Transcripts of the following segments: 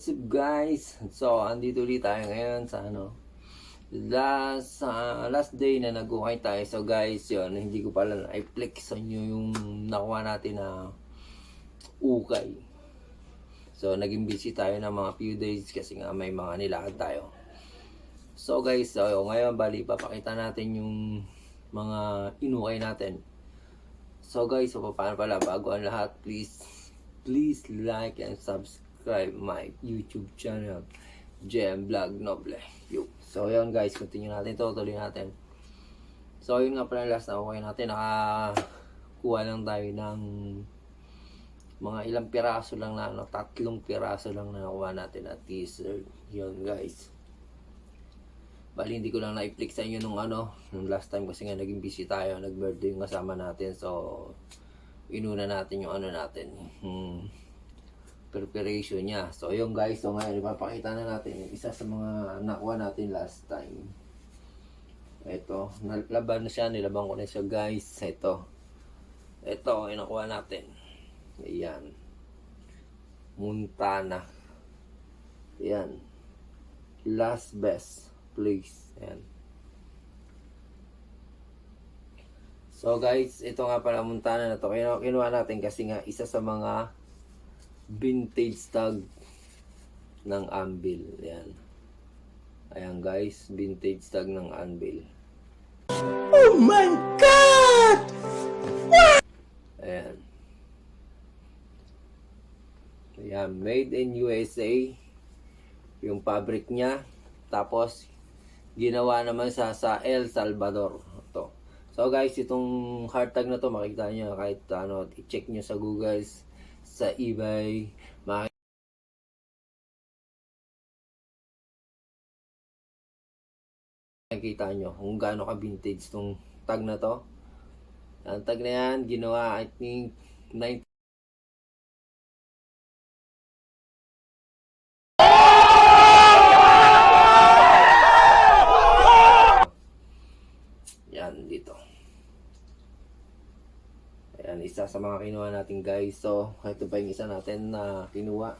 what's up guys? So, andito ulit tayo ngayon sa ano last ah, last day na nag-ukay tayo. So guys, yun, hindi ko pala na-flex sa inyo yung nakuha natin na ukay. So, naging busy tayo ng mga few days kasi nga may mga nilakad tayo. So guys, so, ngayon bali papakita natin yung mga inukay natin. So guys, so paano pala bago ang lahat, please please like and subscribe my YouTube channel JM Vlog Noble. Yo. So yun guys, continue natin to, tuloy natin. So yun nga pala last na okay natin, nakakuha lang tayo ng mga ilang piraso lang na ano, tatlong piraso lang na nakuha natin at teaser. Yun guys. Bali, hindi ko lang na-flick sa inyo nung ano, nung last time kasi nga naging busy tayo, nag-birthday yung kasama natin. So, inuna natin yung ano natin, hmm, preparation niya. So, yun guys, so ngayon, ipapakita na natin yung isa sa mga nakuha natin last time. Ito, nalaban na siya, nilaban ko na siya guys. Ito, ito, inakuha natin. Ayan. Montana. Ayan. Last best place. Ayan. So guys, ito nga pala Montana na to. Kinuha natin kasi nga isa sa mga vintage tag ng Anvil. Ayan. Ayan guys, vintage tag ng Anvil. Oh my God! Ayan. Ayan, made in USA. Yung fabric niya. Tapos, ginawa naman sa, sa El Salvador. Ito. So guys, itong hard tag na to, makikita nyo kahit ano, i-check nyo sa Google, sa eBay, makikita makikita nyo kung gaano ka vintage tong tag na to. Ang tag na yan, ginawa I think 19 Yan, dito. Ayan, isa sa mga kinuha natin guys. So, ito pa yung isa natin na kinuha.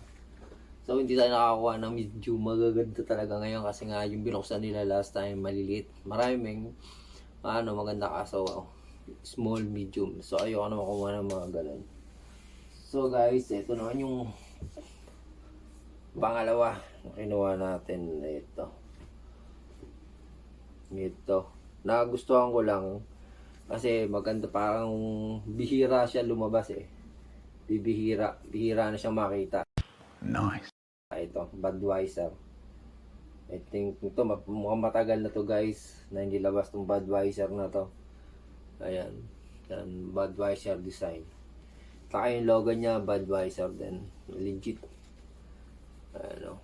So, hindi tayo nakakuha ng medyo magaganda talaga ngayon kasi nga yung binuksan nila last time malilit. Maraming ano, maganda kaso small, medium. So, ayoko na makuha ng mga ganun. So, guys, ito naman yung pangalawa na kinuha natin. Ito. Ito. Nagustuhan ko lang kasi maganda parang bihira siya lumabas eh. Bibihira, bihira na siyang makita. Nice. Ah, ito, Budweiser. I think ito mukhang matagal na to guys na hindi labas tong Budweiser na to. Ayan. Yan, Budweiser design. Saka yung logo niya, Budweiser din. Legit. Ano.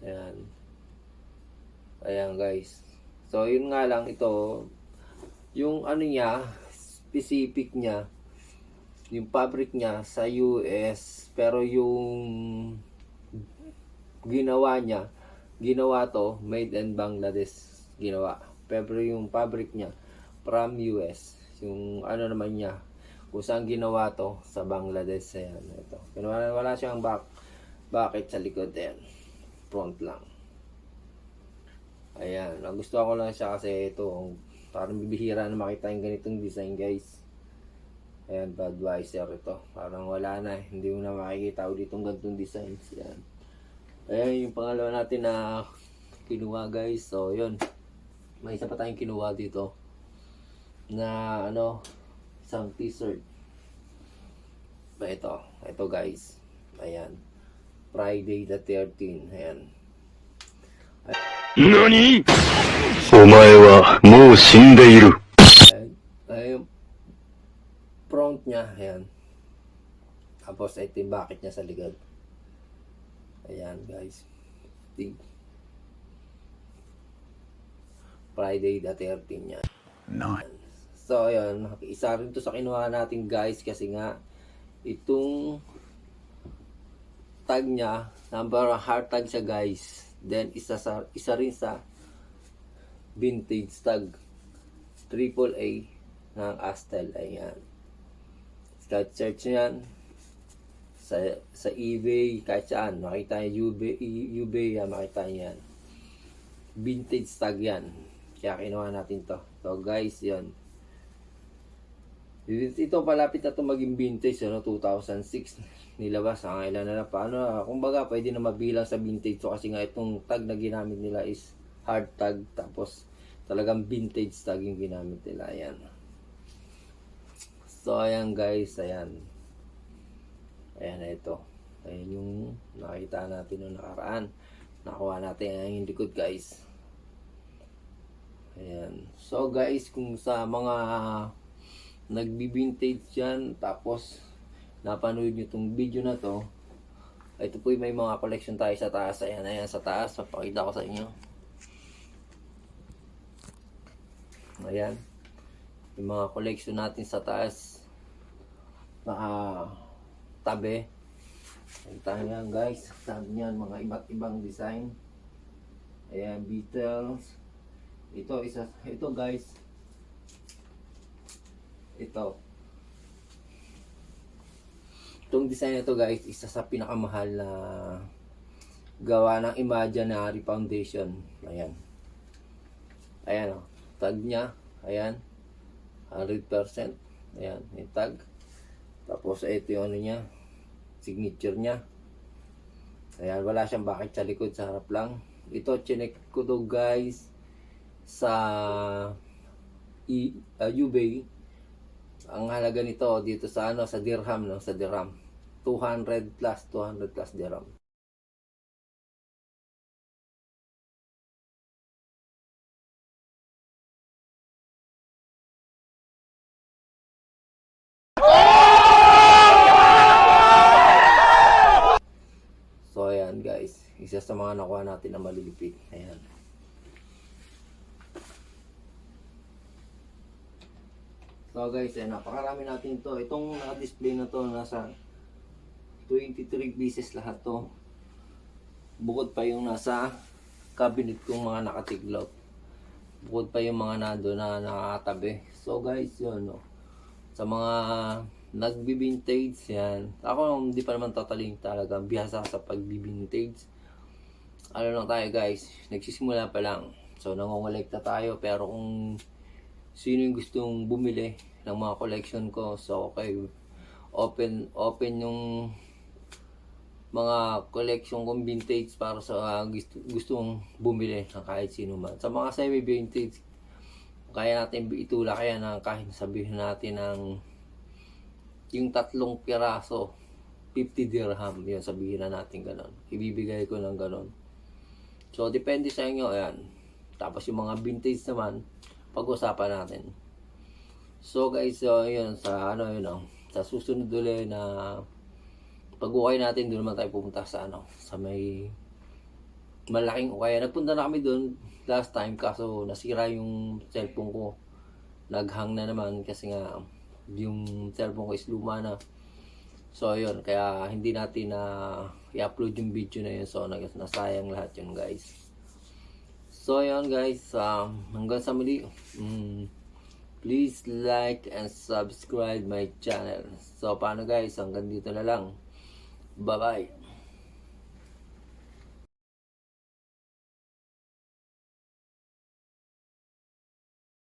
Ayan. Ayan guys. So, yun nga lang ito. Yung ano niya, specific niya, yung fabric niya sa US, pero yung ginawa niya, ginawa to, made in Bangladesh, ginawa. Pero yung fabric niya, from US. Yung ano naman niya, kung saan ginawa to, sa Bangladesh. Ayan, ito. Wala, wala siyang back, bakit sa likod. Ayan, front lang. Ayan, nagustuhan ko lang siya kasi ito, parang bibihira na makita yung ganitong design guys. Ayan, Budweiser ito. Parang wala na eh. Hindi mo na makikita ulit itong ganitong designs. Ayan. Ayan yung pangalawa natin na kinuha guys. So, yun. May isa pa tayong kinuha dito. Na ano, isang t-shirt. Ito. Ito guys. Ayan. Friday the 13. Ayan. 何お前はもう死んでいる。 Ayan. Ayan yung front niya. Ayan. Tapos ito yung bucket niya sa likod. Ayan guys. Tig. Friday the 13 niya. Nice. So, ayun. Isa rin to sa kinuha natin guys kasi nga itong tag niya, number heart tag siya guys. Then, isa, sa, isa rin sa vintage tag. Triple A ng Astel. Ayan. Start search niyan. sa sa eBay, kahit saan, makita niyo eBay, eBay yan, makita yan. Vintage tag yan. Kaya kinuha natin to. So guys, yon ito palapit na to maging vintage ano 2006 nilabas ang ilan na lang paano ah, kumbaga pwede na mabilang sa vintage. So kasi nga itong tag na ginamit nila is hard tag. Tapos talagang vintage tag yung ginamit nila. Ayan. So ayan guys. Ayan. Ayan na ito. Ayan yung nakita natin nung nakaraan. Nakuha natin ayan yung likod guys. Ayan. So guys kung sa mga nagbi-vintage yan tapos napanood nyo tong video na to. Ito po may mga collection tayo sa taas. Ayan ayan sa taas. Papakita ko sa inyo. Ayan. Yung mga collection natin sa taas naka tabi. Nakita nyo yan guys. Sabi niyan mga iba't ibang design. Ayan Beatles. Ito isa ito guys ito. Itong design na to guys, isa sa pinakamahal na gawa ng Imaginary Foundation. Ayan. Ayan o. Tag niya. Ayan. 100%. Ayan. Yung tag. Tapos ito yung ano niya. Signature niya. Ayan. Wala siyang bakit sa likod. Sa harap lang. Ito, chinek ko to guys sa i, uh, eBay ang halaga nito dito sa ano sa dirham no sa dirham 200 plus 200 plus dirham So ayan guys, isa sa mga nakuha natin na malilipit. Ayan. So guys, eh, napakarami natin to. Itong naka-display na to, nasa 23 pieces lahat to. Bukod pa yung nasa cabinet kong mga nakatiglot. Bukod pa yung mga nando na nakatabi. So guys, yun no. Sa mga nagbi-vintage yan. Ako hindi pa naman totally talaga bihasa sa pagbi-vintage. Ano lang tayo guys, nagsisimula pa lang. So nangongolekta tayo pero kung sino yung gustong bumili ng mga collection ko. So, okay. Open, open yung mga collection kong vintage para sa uh, gusto, gustong bumili ng kahit sino man. Sa mga semi-vintage, kaya natin itula kaya na kahit sabihin natin ng yung tatlong piraso, 50 dirham, yun sabihin na natin ganon. Ibibigay ko ng ganon. So, depende sa inyo, ayan. Tapos yung mga vintage naman, pag-usapan natin. So guys, so yun sa ano yun oh, sa susunod ulit na pag-ukay natin doon naman tayo pupunta sa ano, sa may malaking ukay. Nagpunta na kami doon last time kaso nasira yung cellphone ko. Naghang na naman kasi nga yung cellphone ko is luma na. So yun, kaya hindi natin na i-upload yung video na yun. So nasayang lahat yun guys. So yun guys, um, hanggang sa muli. Mm, please like and subscribe my channel. So paano guys, hanggang dito na lang. Bye bye.